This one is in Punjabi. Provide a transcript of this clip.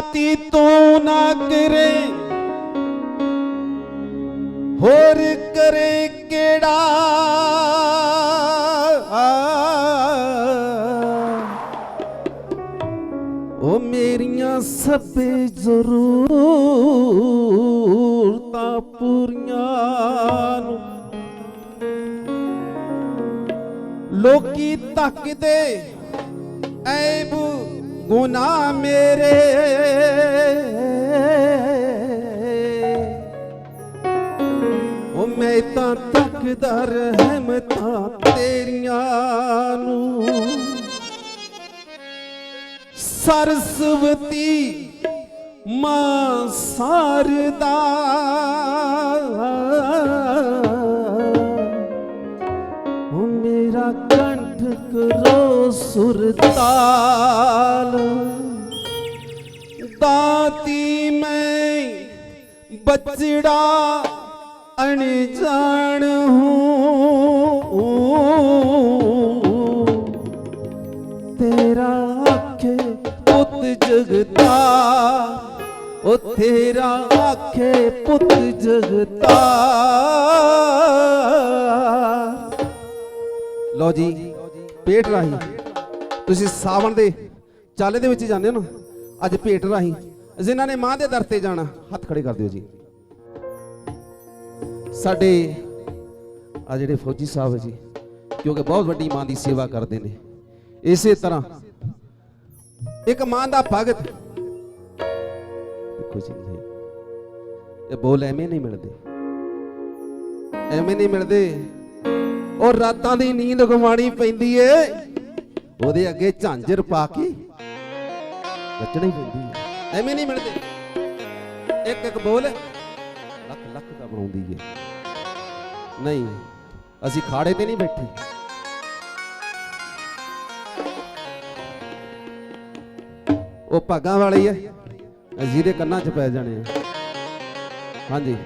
ਤੀ ਤੂੰ ਨਾ ਕਰੇ। ਹੋਰ ਕਰੇ ਕਿਹੜਾ? ਉਹ ਮੇਰੀਆਂ ਸਭੇ ਜ਼ਰੂਰਤਾਂ ਪੂਰੀਆਂ ਨੂੰ ਲੋਕੀ ਤੱਕਦੇ ਐਬੂ ਗੁਨਾਹ ਮੇਰੇ। ਉਹ ਮੈਂ ਤਾਂ ਤੱਕਦਾ ਰਹਿਮਤਾਂ ਤੇਰੀਆਂ ਨੂੰ। ਸਰਸਵਤੀ ਮਾਂ ਸਾਰਦਾ। ਮੇਰਾ ਕੰਠ ਕਰੋ ਸੁਰਤਾਲ ਦਾਤੀ ਮੈਂ ਬਚੜਾ ਅਣਜਾਣ ਹੂੰ। ਤੇਰਾ ਆਖੇ ਪੁੱਤ ਜਗਤਾ, ਉਹ ਤੇਰਾ ਆਖੇ ਪੁੱਤ ਜਗਤਾ। ਲਓ ਜੀ ਪੇਟ ਰਾਹੀਂ। ਤੁਸੀਂ ਸਾਵਣ ਦੇ ਚਾਲੇ ਦੇ ਵਿੱਚ ਜਾਂਦੇ ਹੋ ਨਾ ਅੱਜ ਪੇਟ ਰਾਹੀਂ। ਜਿਨ੍ਹਾਂ ਨੇ ਮਾਂ ਦੇ ਦਰ ਤੇ ਜਾਣਾ ਹੱਥ ਖੜੇ ਕਰ ਦਿਓ ਜੀ। ਸਾਡੇ ਆ ਜਿਹੜੇ ਫੌਜੀ ਸਾਹਿਬ ਜੀ ਕਿਉਂਕਿ ਬਹੁਤ ਵੱਡੀ ਮਾਂ ਦੀ ਸੇਵਾ ਕਰਦੇ ਨੇ। ਇਸੇ ਤਰ੍ਹਾਂ ਇੱਕ ਮਾਂ ਦਾ ਭਗਤ ਦੇਖੋ ਜੀ, ਇਹ ਬੋਲ ਐਵੇਂ ਨਹੀਂ ਮਿਲਦੇ। ਐਵੇਂ ਨਹੀਂ ਮਿਲਦੇ। ਉਹ ਰਾਤਾਂ ਦੀ ਨੀਂਦ ਗਵਾਣੀ ਪੈਂਦੀ ਏ। ਉਹਦੇ ਅੱਗੇ ਝਾਂਜਰ ਪਾ ਕੇ ਨੱਚਣੀ ਪੈਂਦੀ ਏ। ਐਵੇਂ ਨਹੀਂ ਮਿਲਦੇ। ਇੱਕ ਇੱਕ ਬੋਲ ਲੱਖ ਲੱਖ ਦਾ ਬਣਾਉਂਦੀ ਏ। ਨਹੀਂ, ਅਸੀਂ ਖਾੜੇ ਤੇ ਨਹੀਂ ਬੈਠੇ। ਉਹ ਭਾਗਾਂ ਵਾਲੀ ਹੈ ਜਿਹਦੇ ਕੰਨਾਂ 'ਚ ਪੈ ਜਾਣੇ ਆ। ਹਾਂਜੀ।